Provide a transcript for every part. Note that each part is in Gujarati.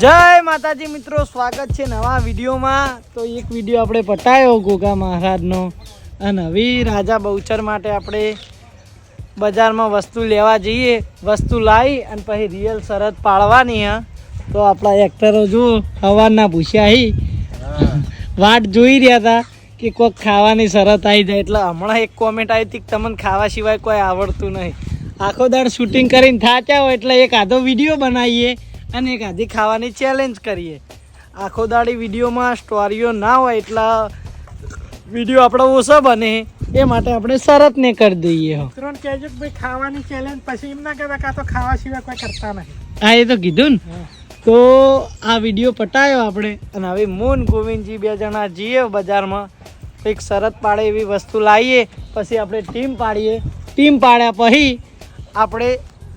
જય માતાજી મિત્રો, સ્વાગત છે નવા વિડીયોમાં. તો એક વીડિયો આપણે પટાયો ગોગા મહારાજનો. અને હવે રાજા બહુચર માટે આપણે બજારમાં વસ્તુ લેવા જઈએ. વસ્તુ લાવી અને પછી રિયલ શરત પાડવાની, હા. તો આપણા એક્ટરો જો હવાના પૂછ્યા હી. વાટ જોઈ રહ્યા હતા કે કોઈક ખાવાની શરત આવી જાય. એટલે હમણાં એક કોમેન્ટ આવી હતી કે તમને ખાવા સિવાય કોઈ આવડતું નહીં. આખો દાડ શૂટિંગ કરીને થાચ્યા હોય એટલે એક આધો વીડિયો બનાવીએ. અને એક આધી ખાવાની ચેલેન્જ કરીએ. આખો દાડી વિડીયોમાં સ્ટોરીઓ ના હોય એટલા વીડિયો આપણો ઓછો બને. એ માટે આપણે શરતને કરી દઈએ ત્રણ કહેજો કે ભાઈ ખાવાની ચેલેન્જ પછી એમ ના કહેવાય કાં તો ખાવા સિવાય કોઈ કરતા નહીં. હા એ તો કીધું ને. તો આ વીડિયો પટાયો આપણે. અને હવે મોન ગોવિંદજી બે જણા જઈએ બજારમાં. એક શરત પાડે એવી વસ્તુ લાવીએ પછી આપણે ટીમ પાડીએ. ટીમ પાડ્યા પછી આપણે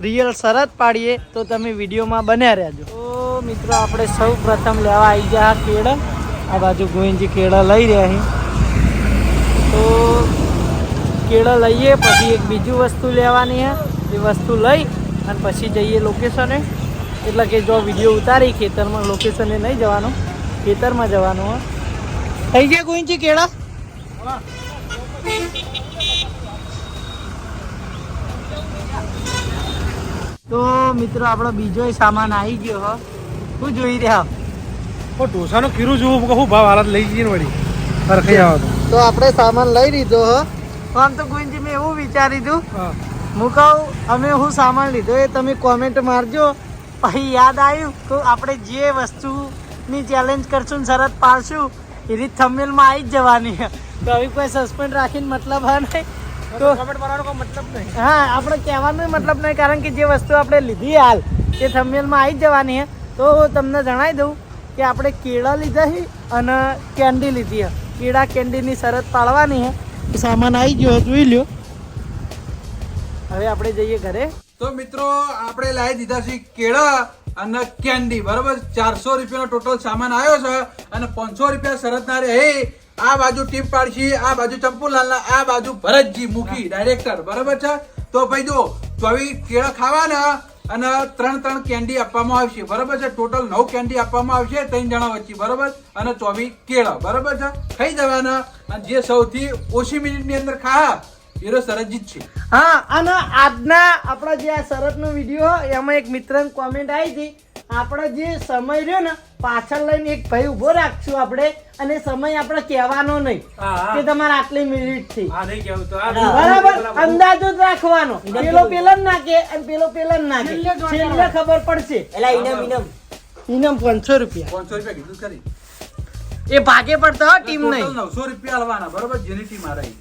રિયલ શરત પાડીએ, તો તમે વિડીયોમાં બન્યા રહેજો. તો મિત્રો, આપણે સૌ પ્રથમ લેવા આવી ગયા કેળા. આ બાજુ ગોવિંદજી કેળા લઈ રહ્યા છે. તો કેળા લઈએ, પછી એક બીજું વસ્તુ લેવાની છે. એ વસ્તુ લઈ અને પછી જઈએ લોકેશને. એટલે કે જો વીડિયો ઉતારી, ખેતરમાં લોકેશને નહીં જવાનું, ખેતરમાં જવાનું થઈ ગયા ગોવિંદજી કેળા? તો મિત્રો આપણો બીજો સામાન આવી ગયો હો. શું જોઈ રહ્યા ઓ ઢોસાનો ખીરું જોવું કે હું ભાવ હાલત લઈ જઈએ વળી. સરખાઈ આવો તો. આપણે સામાન લઈ લીધો હો. આમ તો ગુંજી મેં એવું વિચારી હતું હા. હું કહું અમે હું સામાન લીધો એ તમે કોમેન્ટ મારજો. પછી યાદ આવ્યું તો આપણે જે વસ્તુની ચેલેન્જ કરશું ને શરત પાડશું એ રીત થંબનેલમાં આવી જ જવાની. છે. તો હવે કોઈ સસ્પેન્ડ રાખીને મતલબ હા નહીં. તો કમેન્ટ કરવાનો કોઈ મતલબ નહીં. હા આપણે કહેવાનો મતલબ નહીં કારણ કે જે વસ્તુ આપણે લીધી હાલ એ થંબનેલમાં આવી જવાની છે. તો તમને જણાવી દઉં કે આપણે કેળા લીધા છે અને કેન્ડી લીધી છે. કેળા કેન્ડીની શરત પાડવાની છે. સામાન આવી ગયો જોઈ લ્યો. હવે આપણે જઈએ ઘરે. તો મિત્રો આપણે લાવી દીધા છે કેળા અને કેન્ડી. બરાબર? ચારસો રૂપિયાનો ટોટલ સામાન આવ્યો છે અને પાંચસો રૂપિયા શરત ના રહે. આ બાજુ ટીપ પાડશી, આ બાજુ ચંપુલાલના, આ બાજુ ભરતજી મુખી ડાયરેક્ટર બરાબર છે? તો ભાઈ જો ચોવીસ કેળા ખાવાના અને ત્રણ ત્રણ કેન્ડી આપવામાં આવશે, બરાબર છે? ટોટલ નવ કેન્ડી આપવામાં આવશે, ત્રણ જણા વચ્ચે, બરાબર? અને ચોવીસ કેળા, બરાબર છે? ખાઈ જવાના. અને જે સૌથી ઓછી મિનિટની અંદર ખા એનો સરજીત છે. હા, અને આજના આપણા જે આ શરતનો વીડિયો એમાં એક મિત્રને કોમેન્ટ આવી હતી આપણો જે સમય રહ્યો ને પાછળ લઈને એક ભાઈ ઊભો રાખશું આપણે અને સમય આપણે કહેવાનો નહીં. હા, હા. કે તમારે આટલી મિનિટથી. આ નહીં કેવું તો. આ બરાબર? અંદાજો જ રાખવાનો. પેલો પેલા જ નાખે અને પેલો પેલા જ નાખે. છેલ્લે ખબર પડશે. એટલે ઇનામ ઇનામ ઇનામ પાંચસો રૂપિયા. પાંચસો રૂપિયા કીધું ખરી. એ ભાગે પડતો હો ટીમ નહીં. નવસો રૂપિયા હલવાના બરોબર? જેની ટીમ આ રહી.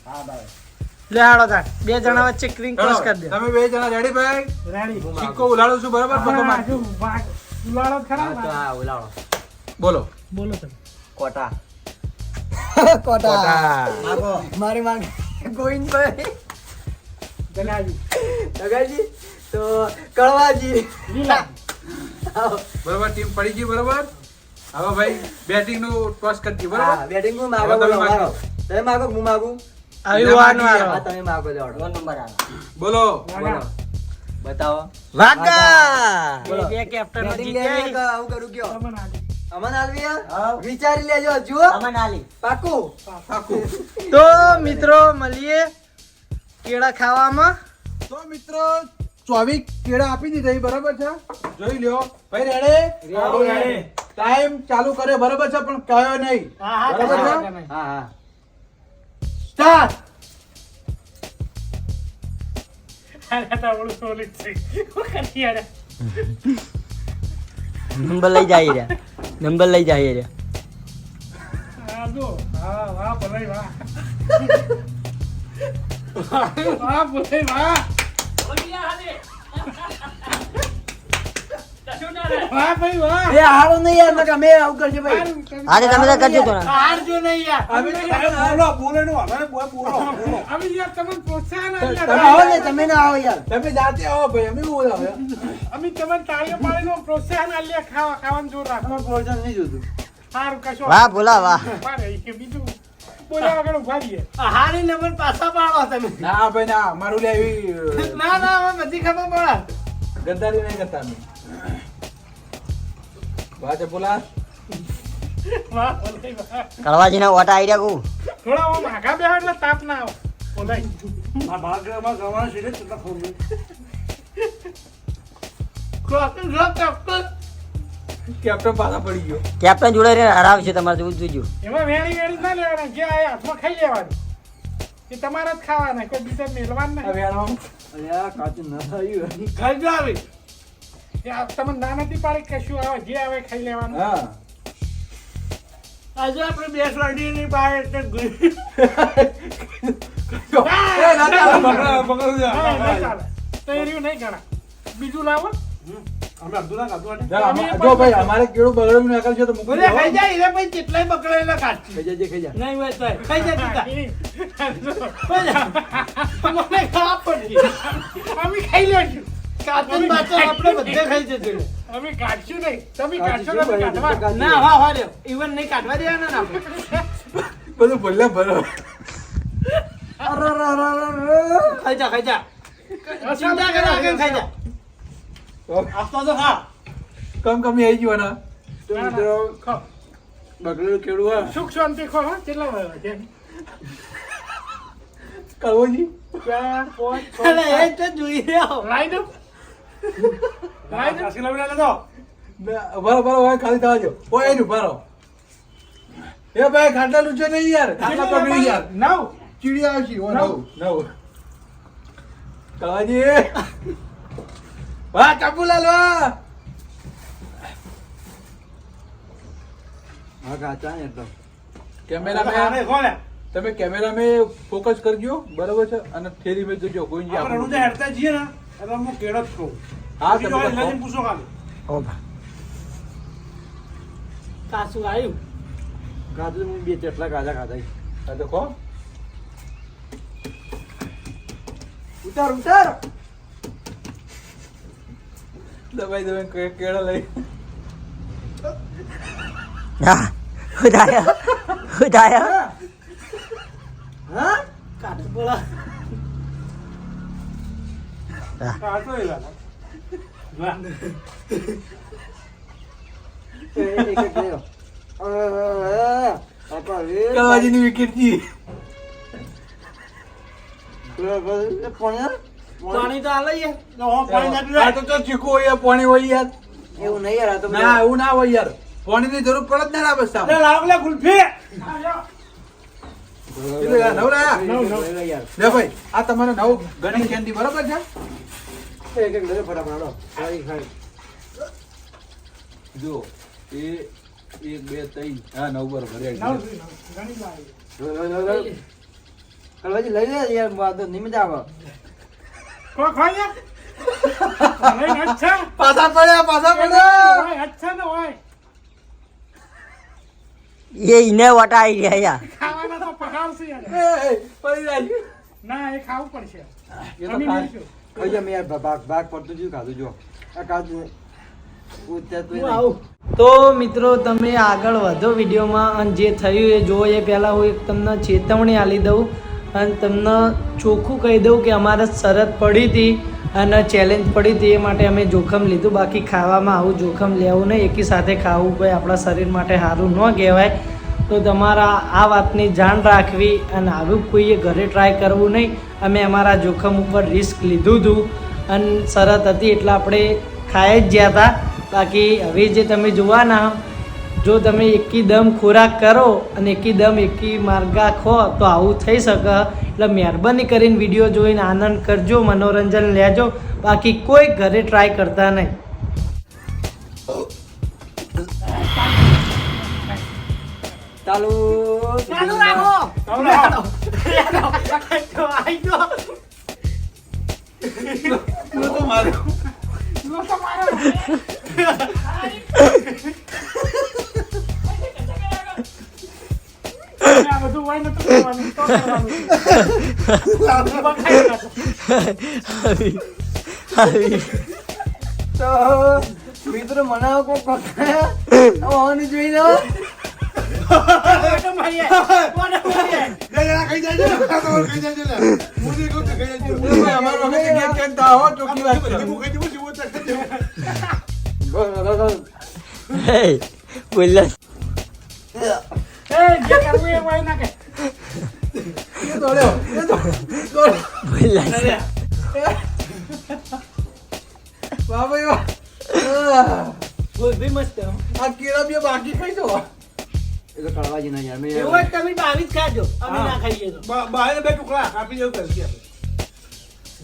લે હાડો તાર. બે જણા વચ્ચે ક્રિંગ ક્રોસ કરી દે. તમે બે જણા રેડી ભાઈ? રેડી સિક્કો ઉલાડું છું બરાબર? ઉલાળો ખરા તો આ ઉલાળો. બોલો. બોલો તમે. કોટા. કોટા. મારી માંગ. ગોવિંદભાઈ ગણાજી દગાજી તો કળવાજી. લીલા. બરોબર ટીમ પડી ગઈ બરોબર? હવે ભાઈ બેટિંગનું ટોસ કરતી દઈએ હા બેટિંગનું માગો તમે બોલો માગો. તમે માગો હું માગું? આવી વાન વાળો તમે માગો લેવડો નંબર બોલો. વાગા. બતાવો. વાગા બોલો. બે કેપ્ટન કે આવું કરું કયો. અમન આલવી વિચારી લેજો જુઓ અમન આલી. પાકું? પાકું. તો મિત્રો મળીએ કેળા ખાવામાં. તો મિત્રો ચોવીસ કેળા આપી દીધા બરાબર છે? જોઈ લ્યો. ભાઈ રેડે ટાઈમ ચાલુ કર્યો બરોબર છે પણ કયો નહીં. બરાબર છે? હા હા. સ્ટાર્ટ હા. આ તો આપણું solid છે. કરી યાર. નંબર લઈ જાય રહ્યા નંબર લઈ જાય રહ્યા આ જો. હા, વાહ, ભલાઈ, વાહ. વાહ, ભલાઈ, વાહ. વાહ, ભાઈ, વાહ. એ હારો નહીં યાર નકા મેં આવું કરજો ભાઈ. આજે તમે તો કરજો તો હારજો નહીં યાર. અમે બોલો બોલો નું અમે બોલો બોલો અમે યાર તમને પ્રોત્સાહન આપ્યા. તમે આવો ને તમે ના આવો યાર. તમે જાતે આવો ભાઈ અમે બોલો હવે અમે તમને તાળીઓ પાડીને પ્રોત્સાહન આપ્યા ખાવા ખાવાનું જોર રાખો. પ્રોત્સાહન નહીં જોતું. સારું કશો વાહ ભોલા વાહ. ઊભા રહી કે બીજું? બોલ્યા વગર ઊભા રહીએ. હારી નંબર પાછા પાડો તમે. ના ભાઈ ના મારું લેવી ના ના હવે બધી ખબર પડે. ગદ્દારી નહીં કરતા અમે. વાહ ચંપુલાલ વાહ, બોલાય, વાહ. કળવાજીના ઓટા આવી રહ્યા થોડા આમ આગા બેહો એટલે તાપ ના આવે. બોલાય. ક્રોકન, ક્રોક, ક્રોકન. કેપ્ટન પાછા પડી ગયો. કેપ્ટન જોડે રહીને હરાવશે તમારે જોવું જોજો એમાં વેણી વેણી ના લેવાના જે આ હાથમાં ખાઈ લેવાનું. એ તમારા જ ખાવાના કોઈ બીજા મેળવાનું ના હવે કાચું ન થયું. ખાઈ જ આવે. એ આ તમે ના નથી પાડી કશું આવે જે આવે ખાઈ લેવાનું. હા. આજે આપણે બે સ્વાડીની બહાર એટલે એ. તો એ રહ્યું નહીં ગણા બીજું લાવો. જો ભાઈ અમારે કેળું બગડ્યું ને છે તો મૂકી ખાઈ જાય એટલે પછી જેટલાય બકડેલા કાઢી ખાઈ જાય ખાઈ જાય. નહીં હોય તો ખાઈ જાય મને ખાવા પડી અમે ખાઈ લેશું. કાચન બાચન આપણે બધે ખાઈ જશે અમે કાઢશું નહીં. તમે કાઢશો તમે કાઢવા. ના હા હા રે ઈવન નહીં કાઢવા દેવાના ને આપણે. બધું ભલે અરે ખાઈ જા ખાઈ જા. ચિંતા કર આગળ ખાઈ જા. આપતો તો ખા કમ કમી આવી ગયો ના તો મિત્રો ખાઓ. બગડેલું કેળું હા. સુખ શાંતિ ખો હા કેટલા વાગ્યા છે? કળવોજી ચાર પાંચ છ તો જોઈ રહ્યો. લાઈ દઉં? લાઈ દઉં બરો બરો હોય ખાલી થવા દો. ઓય એનું બરો એ ભાઈ ખાટલા લૂચો નહીં યાર. ખાટલા પકડી યાર. નવ. ચીડી આવશે ઓ નવ. નવ. કળવાજી વાહ ચંપુલાલ વાહ. હા, કાચા ને એકદમ. કેમેરામેન તમે કેમેરામેન ફોકસ કરજો બરાબર છે? અને થેરી મેં જોજો કોઈ નહીં આપણું. હા તમે લખો. ઓ ભા. કાસુ આવ્યું હું બે ચેટલા ગાજા ખાધા. આ દેખો ઉતાર ઉતાર દબાઈ દબાઈ કેળા લઈ હા ઉદાયા હા કાઢ બોલા વિકેટ જી. પાણી તો આલે યાર આ તો તો ચીકુ હોય યાર, પાણી હોય યાર. એવું નહીં યાર ના એવું ના હોય યાર. પાણીની જરૂર પડે જ ના નવ? નવ. લે ભાઈ આ તમારે નવ ગણી જયંતિ બરાબર છે? એક એક લઈને ફટાફટ હાલો. ખાઈ ખાઈ. જો એ એક બે ત્રણ હા નવ બરોબર લઈ લે યાર વાંધો નહીં મજા આવે. કો ખાઈ યાર નહીં અચ્છા પાછા પડ્યા પાછા પડ્યા અચ્છા ને હોય. એ, એ, પડી જાય. ના એ ખાવું પડશે. એ તો અમે. ખાઈ જા યાર ભાગ ભાગ પડતું જ્યું ખાધું જો. આ ખાધું તો મિત્રો તમે આગળ વધો વિડીયોમાં અને જે થયું એ જુઓ. એ પહેલાં હું એક તમને ચેતવણી આપી દઉં અને તમને ચોખ્ખું કહી દઉં કે અમારે શરત પડી હતી અને ચેલેન્જ પડી હતી એ માટે અમે જોખમ લીધું. બાકી ખાવામાં આવું જોખમ લેવું નહીં. એકી સાથે ખાવું કોઈ આપણા શરીર માટે સારું ન કહેવાય. તો તમારા આ વાતની જાણ રાખવી અને આવું કોઈએ ઘરે ટ્રાય કરવું નહીં, અમે અમારા જોખમ ઉપર રિસ્ક લીધું હતું. અને શરત હતી એટલે આપણે ખાઈ જ ગયા હતા. બાકી હવે જે તમે જોવાના, જો તમે એકી દમ ખોરાક કરો અને એકી દમ એકી માર્ગા ખો, તો આવું થઈ શકે. એટલે મહેરબાની કરીને વીડિયો જોઈને આનંદ કરજો, મનોરંજન લેજો. બાકી કોઈ ઘરે ટ્રાય કરતા નહીં. આવી આવી તો મિત્રો પકડ્યા આવવાની જોઈ લો ગુલફી મસ્ત આ કેળા બે બાકી ખાઈ દો એ તો કડવા જ ના યાર મેં એવું હોય તમે બાવીસ ખાજો. અમે ના ખાઈએ તો. બહાર બે ટુકડા કાપી દેવું કરશે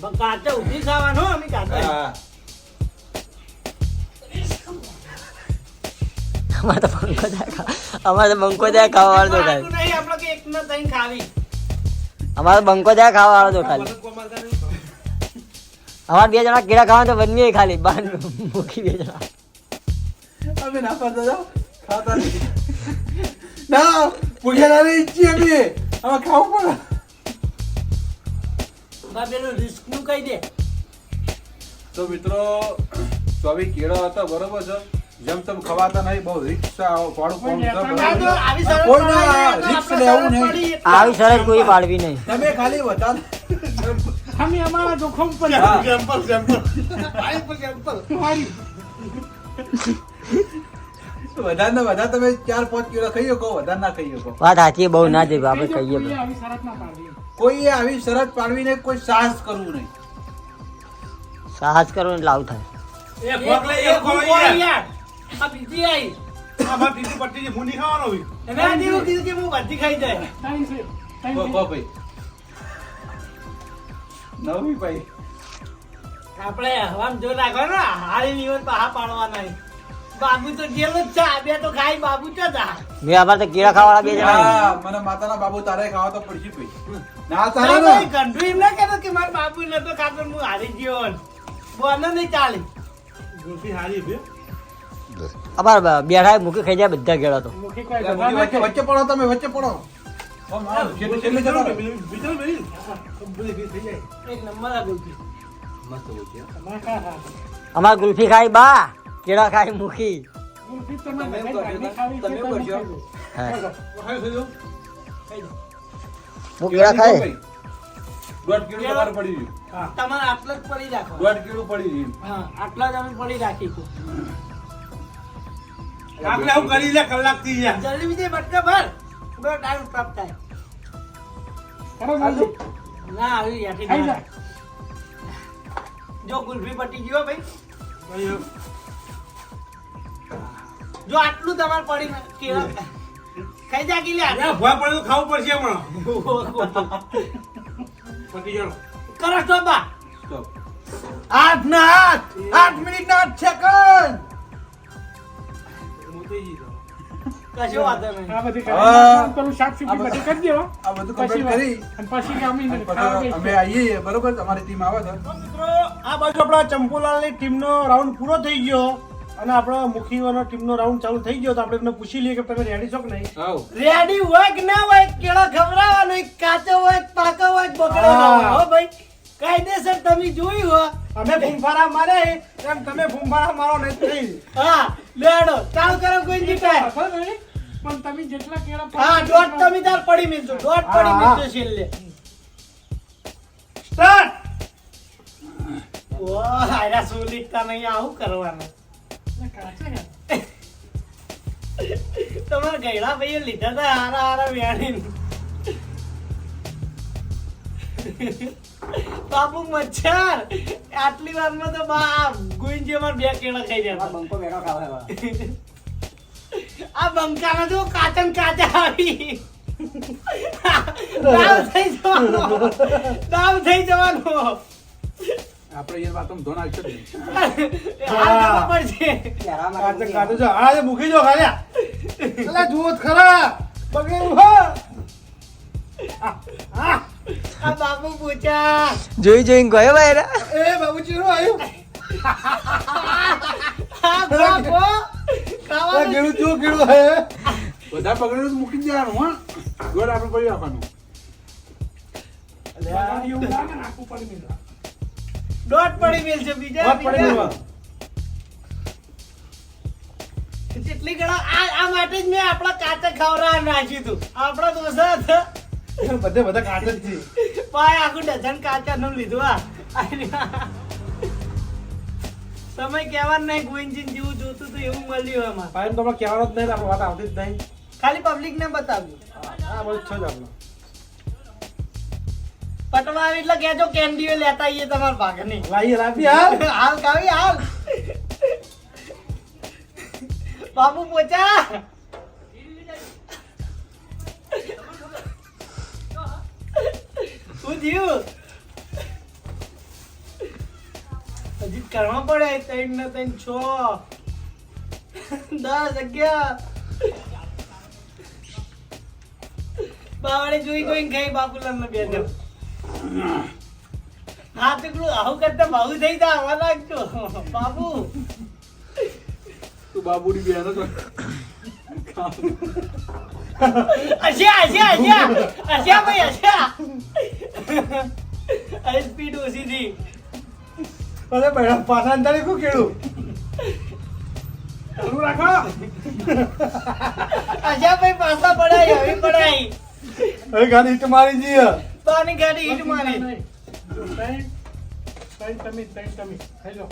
પણ કાચા ઉધી ખાવાનો અમે કાચા. અમારે તો ત્યાં અમારે તો બંકો ત્યાં ખાવા વાળો તો ખાય ખાતું નહીં આપણે કે એક ને ત્રણ ખાવી. અમારે બંકો ત્યાં ખાવા વાળો તો ખાલી. અમારે બે જણા કેળા ખાવા તો બનવી ખાલી. બાર મૂકી બે જણા. અમે ના પાડતા ખાતા કહી દે તો મિત્રો સ્વામી કેળા હતા બરોબર છે? જેમ તેમ ખવાતા નહીં બહુ રિક્ષા પાડું રિસ્ક આપણે લેવું નહીં આવી શરત કોઈ પાડવી નહીં. તમે ખાલી બતા અમે અમારા જોખમ પર. સેમ્પલ સેમ્પલ સેમ્પલ મારી. વધારે ને વધારે તમે ચાર પાંચ કિલો ખાઈ શકો વધારે ના ખાઈ શકો. વાત સાચી બહુ ના જઈ આપણે કહીએ કોઈ. આવી શરત ના પાડવી. નહીં કોઈ સાહસ કરવું નહીં. સાહસ કરો એટલે આવું થાય. એ એક- એક ઊભો યાર. આ બીજી આઈ. બીજી પટ્ટી હું નહીં ખાવાનો હોય. એને આજે એવું કીધું કે હું બધી ખાઈ જાય. કહો, કહો ભાઈ. નવી ભાઈ. આપણે હવામ જો રાખો ને હારી નીવન પાહા પાડવા નહીં બાબુ તો જેલો જ છે આ બે તો ખાઈ બાબુ ચો જા મેં અમારે તો કેળા ખાવા વાળા બે જણા મને માતાના બાબુ તારે ખાવા તો પડશે ભાઈ ના તારે ને? કંઠું એમ ના કહેતો કે મારા બાબુ નતો ખાતો હું હારી ગયો બોને નહીં ચાલે. ગુલ્ફી હારી છે. અમારે બેઠા મૂકી ખાઈ જાય બધા ગેળા તો. વચ્ચે પડો તમે વચ્ચે પડો. અમારે ગુલ્ફી ખાઈ બા. કેળા ખાઈ મૂકી. હા. હું કેળા ખાઈ દોઢ કિલો તમારે પડી રહ્યું. તમારે આટલો જ પડી રાખો દોઢ કિલો પડી રહ્યું. હા આટલા જ અમે પડી રાખીશું. આપણે આવું કરી લે કલાકથી જલ્દી બીજે બટકા ભર. બરો ટાઈમ પ્રાપ્ત થાય. ના આવી. લે. જો. ગુલ્ફી પટી ગયો ભાઈ. ભાઈ, જો આટલું તમારે પડી કેળા ખાઈ જા કે લે આ ભોય પડે તો ખાવું પડશે હમણાં. પતી જરો કરો સ્ટોપ બા સ્ટોપ આઠ ના આઠ. આઠ મિનિટ ના આઠ સેકન્ડ હું થઈ કશો વાંધો નહીં. આ બધી પેલું સાફ સૂફી બધું કરી દેવો. આ બધું પછી કરી. અને પછી અમે આવીએ બરોબર? તમારી ટીમ આવે છે તો મિત્રો આ બાજુ આપણા ચંપુલાલની ટીમનો રાઉન્ડ પૂરો થઈ ગયો. અને આપણા મુખીવાનો ટીમનો રાઉન્ડ ચાલુ થઈ ગયો તો આપણે એમને પૂછી લઈએ કે તમે રેડી છો કે નહીં? રેડી હોય કે ના હોય કેળો ખવડાવવાનો કાચો હોય પાકો હોય કે હો. ભાઈ કાયદેસર તમે જોયું હો. અમે ફૂંફારા મારે એમ તમે ફૂંફારા મારો નહીં. હા લેડો ચાલુ કરો કોઈ જીતાય પણ તમે જેટલા કેળા હા ડોટ તમે તાર પડી મિલજો ડોટ પડી મિલજો છેલ્લે. સ્ટાર્ટ ઓ આયા સુલીતા નહીં આવું કરવાનું. તમારા ગયડા ભાઈએ લીધા હતા હારા હારા વ્યાણી બાપુ મચ્છર! આટલી વારમાં તો બા ગુંજે જેવા બે કેળા ખાઈ જતા બંકો બેઠો ખાવા. આ બંકાના જો કાચન કાચા આવી. દાવ થઈ જવાનો. દાવ થઈ જવાનો. આપણે એ વાતમાં ધોન આવશે જ નહીં. મૂકી જો. હા મૂકી દો ખાલ્યા અલા જુઓ ખરા. બગડેલું હા. આ, બાપુ પૂછા જોઈ જોઈને ગયો ભાઈ એ બાબુ ચીરો આવ્યું? ગેડું જો ગેડું હે. બધા પકડેલું મૂકી દેવાનું હા. ગોળ આપણે પડી રાખવાનું લાગે પડી. મેલ છે બીજા બીજા. કેટલી ગણા? આ આ માટે જ મેં આપણા કાચા ખવડાવવા નાખ્યું હતું. આપણા દોસ્ત બધે બધા કાચા જ છે. પાય આખું ડઝન કાચા નું લીધું આ સમય કહેવા નહીં ગોવિંદજીન જેવું જોતું હતું એવું મળ્યું અમારે ભાઈ આપણે કહેવાનો જ નહીં આપણે વાત આવતી જ નહીં. ખાલી પબ્લિક ને બતાવ્યું. આ બધું છે જ આપણું. પટવા આવે એટલે કેજો કેન્ડીઓ લેતા આવીએ તમારા ભાગની. લાવી લાવી હાલ હાલ. કાવી હાલ. બાબુ પોચા. શું થયું? હજી કરવા પડે ત્રણ ને ત્રણ છ. દસ અગિયાર. બાવળે જોઈ જોઈને ગઈ બાપુલાલ ને બેઠો. હા પેલું આવું કરતા ભાવ થઈ જા આવા લાગતો બાબુ. તું બાબુની બેન હતો. અશ્યા અશ્યા અશ્યા. અશ્યા ભાઈ અશ્યા. અરે સ્પીડ ઓછી થી અરે બેડા પાછા અંદર શું કેળું ચાલુ રાખો. અશ્યા ભાઈ પાછા પડાય હવે પડાય. હવે ગાડી તમારી મારી જઈએ ગાડી હિટ મારી. ત્રણ ત્રણ ટમી ત્રણ ટમી ખાઈ લો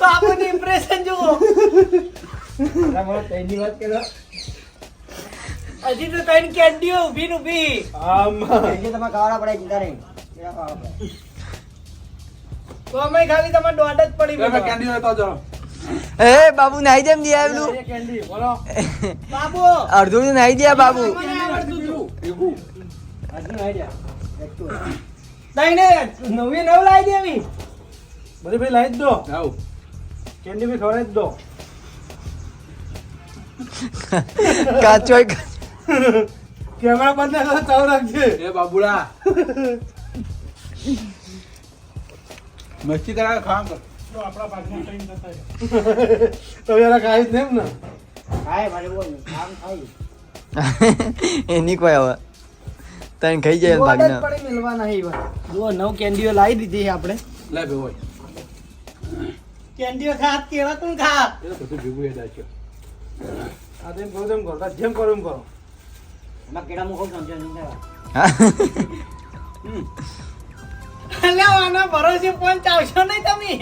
હા બસ ઇમ્પ્રેશન જુઓ. પહેલી વાત કરો હજી તો ત્રણ કેન્ડીઓ ઊભી. ઊભી આમ પહેલી તમારે ખાવાના પડે ચિંતા નહીં પેલા ખાવાના પડે? તો અમે ખાલી તમારે દોઢ જ પડી કેન્ડી હોય તો જાઓ. એ બાબુ નાઈ દેમ દે આવેલું એ કેન્ડી બોલો. બાબુ. અર્ધું તો. નાઈ દે. બાબુ તઈને નવી નવ લાવી દેવી બધી ભાઈ લાવી દો. આવ. કેન્ડી ભાઈ ખવડાવી જ દો. કાચો કેમેરા બંધ ના કરો રાખજે. એ બાબુડા. મસ્તી કરાવે ખાવા કર નહીં એની કોઈ હવે. તને ખાઈ જાય પડે ભાગના પડી નહીં હવે. નવ કેન્ડીઓ લાવી દીધી આપણે. લે બે હોય. કેન્ડીઓ ખાત કેળા તું ખા એ બધું ભેગું યાદ છે. આ તેમ કરો તેમ કરો જેમ કરો એમ કરો. એમાં કેળા મુખો સમજો નહીં થાય. અલ્યા આના ભરોસે પણ આવશો નહીં તમે?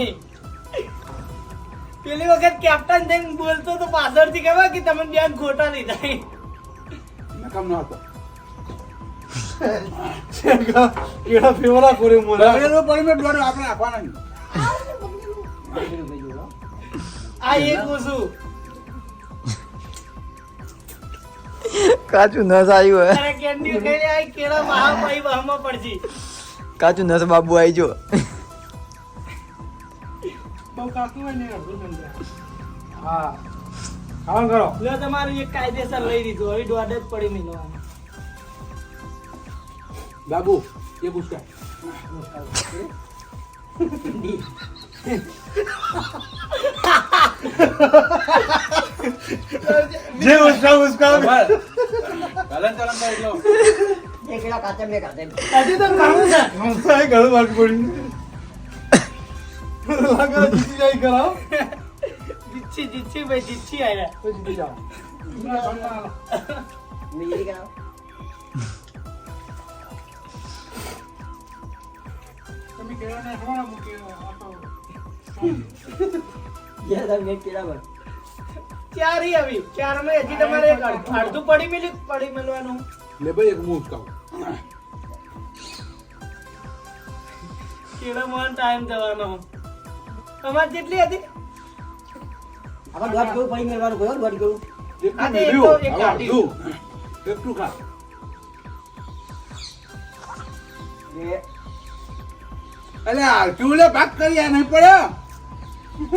પેલી વખત કેપ્ટન થઈને બોલતો તો પાછળથી કહેવાય કે તમે બેન ખોટા લીધા નકમ ન હતો. ફેવરા કરે મોલા બગડેલો પડી મેં આપણે આપવાના નહીં પેલું કઈ જોયું, હો. આ એક ઓછું. કાચું નસ આવ્યું હે. તારે કેન્ડીઓ ખાઈ આ કેળા મહા બહામાં કાચું નસ બાબુ આવી જો બહુ કાકું હોય ને અડધું સમજાય. હા ખાવાનું કરો લો તમારું એક કાયદેસર લઈ લીધું હવે દોડ જ પડી મેળવાનું બાબુ એ પૂછતા જે ઉસકા ઉસકા બસ હલન એટલો. એ કેળા કાચા તો છે. ઘણું વાર પડી લાગે જીતી જાય કરાવ જીતછી જીતછી ભાઈ જીતછી આયા તો જીતી જાઓ બીજી કરાવો તમે કેળા ને ખવડાવો, મૂકી આપો. યાર આવી ચારમાં હજી તમારે પડી મેલ્યું પડી મેળવાનું લે ભાઈ એક મૂક કાવ કેળો માં ટાઈમ જવાનો તમારે જેટલી હતી. આમાં દોઢ કેવું પડી મેળવાનું ગયો દોઢ કેવું એટલું ખા. અલે આ ચૂલે ભાગ કરી આ નહીં પડે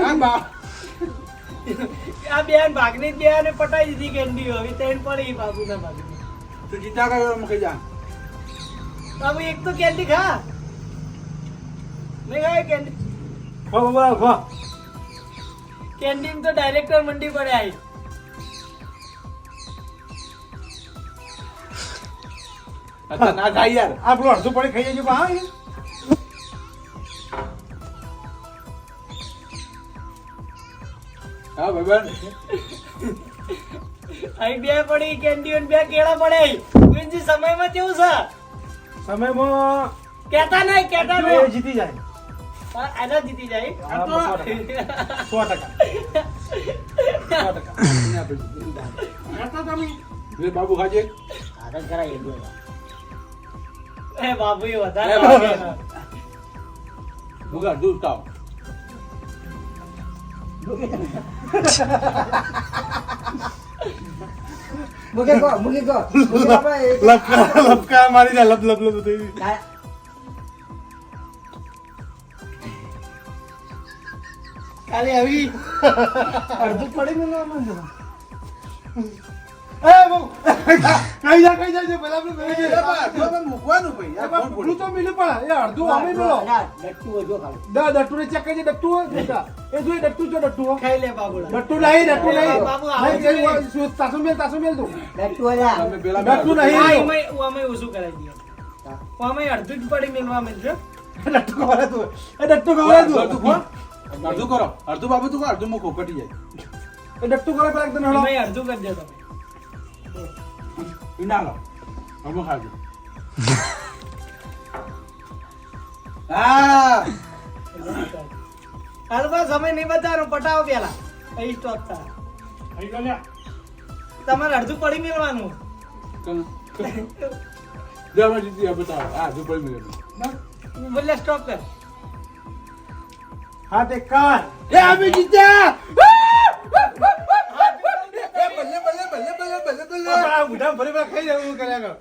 આ બા. આ બેન ભાગની બેન પટાઈ દીધી કેન્ડી હવે ત્રણ પડી બાબુ ના ભાગની તું જીતા ગયો મૂકી જા. બાબુ એક તો કેન્ડી ખા. નહીં ખાય કેન્ડી. ખો બાબા ખો કેન્ડી તો ડાયરેક્ટર મંડી પડે આવી ના થાય યાર. આપણું અડધું પડે ખાઈ જજો હા હા. ભાઈબંધ અહીં બે પડી કેન્ડી બે કેળા પડે. ગુંજી સમયમાં કેવું છે? સમયમાં કેતા નહીં કેતા નહીં. જીતી જાય. આના જીતી જાય. સો ટકા. બાબુ ખાજે. બાબુ એ વધારે બાબુ. દૂધ કાવ મૂકી ગો મૂકી એક- લપકા લપકા મારી જાય લપ લપ લપ ખાલી આવી. અડધું પડી મેળવવાનું છે. એ બહુ. કઈ જા કઈ જા પેલા આપણે બેસી જાય. મૂકવાનું ભાઈ. એ બાપ, તો મિલે પણ. એ અડધું અમે મેલો ડટ્ટુ જો ખાલી. દા દટ્ટુ ને ચેક કરજે ડટ્ટુ એ જોઈ ડટ્ટુ જો ડટ્ટુ ખાઈ લે બાબુડા. ડટ્ટુ નહીં ડટ્ટુ નહીં બાબુ, આવું નહીં, જોઈએ. જઈ, શું, તાસુ મેલ તાસુ મેલ તું ડટ્ટુ હોય લા. તમે પેલા ડટ્ટુ નહીં. એમાંય- હું ઓછું કરાવી દઈએ. હું. અડધું જ પડી. ડટ્ટુ તું એ ડટ્ટુ ખવડાવે તું અડધું કરો અડધું બાબુ તું અડધું મૂકો કટી જાય. એ ડટ્ટુ કરો પેલા એકદમ હેડો. એમાંય અડધું કરજો તમે. ઈ ના લો ખાજો હા સમય નહીં બતાવવાનો પટાવો પેલા અહીં સ્ટોક થાય અહીં ગયો. તમારે અડધું પડી મેળવાનું. જવા જીતી બતાવો. હા જો પડી મેળવાનું. બોલે સ્ટોપ કર. હા તે કર. એ અમે જીત્યા એ બલ્લે બલ્લે બલ્લે બલ્લે બલ્લે બલ્લે. આ બુઢા ફરી વાર ખાઈ જાય કર્યા કર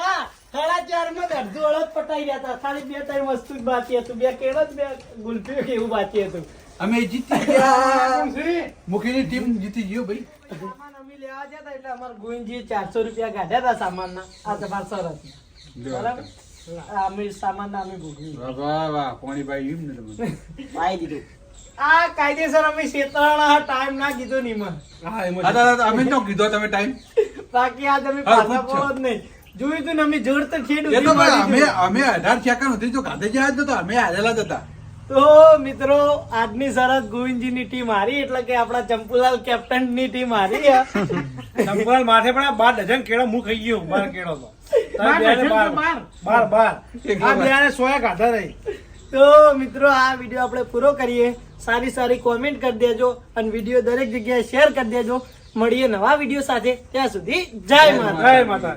હા સાડા ચારમાં અડધું અડધ પટાઈ ગયા હતા. ખાલી બે ત્રણ વસ્તુ જ બાકી હતું. બે કેળો જ બે ગુલ્ફીઓ કે એવું બાકી હતું. અમે જીતી ગયા. મુખીની ટીમ જીતી ગયો ભાઈ. સામાન અમે લેવા જતા એટલે અમારા ગોવિંદજીએ ચારસો રૂપિયા કાઢ્યા હતા સામાનના. આ તમારા સરસ બરાબર? અમે સામાનના અમે ભોગવી વાહ વાહ વાહ પોણીભાઈ એમ ને તમે. પાઈ દીધું. આ કાયદેસર અમે શેતરાણા ટાઈમ ના કીધો નહીં મને હા એમ અમે તો કીધો તમે ટાઈમ બાકી આ તમે પાછા પડો જ નહીં. જોયું તું ને અમે જોડ તો ખેડ એ તો અમે અમે અઢાર સેકન્ડ સુધી તો ખાતે જ આવ્યા જ નતા અમે હારેલા જ હતા. તો મિત્રો આજની શરત ગોવિંદજીની ટીમ હારી એટલે કે આપણા ચંપુલાલ કેપ્ટનની ટીમ હારી ચંપુલાલ ચંપલ માથે પણ આ બાર ડઝન કેળો હું ખાઈ ગયો બાર કેળો તો બાર બાર આ. સોયા ગાધા નહીં તો મિત્રો આ વીડિયો આપણે પૂરો કરીએ. સારી સારી કોમેન્ટ કરી દેજો અને વીડિયો દરેક જગ્યાએ શેર કરી દેજો. મળીએ નવા વીડિયો સાથે. ત્યાં સુધી જય માતા જય માતા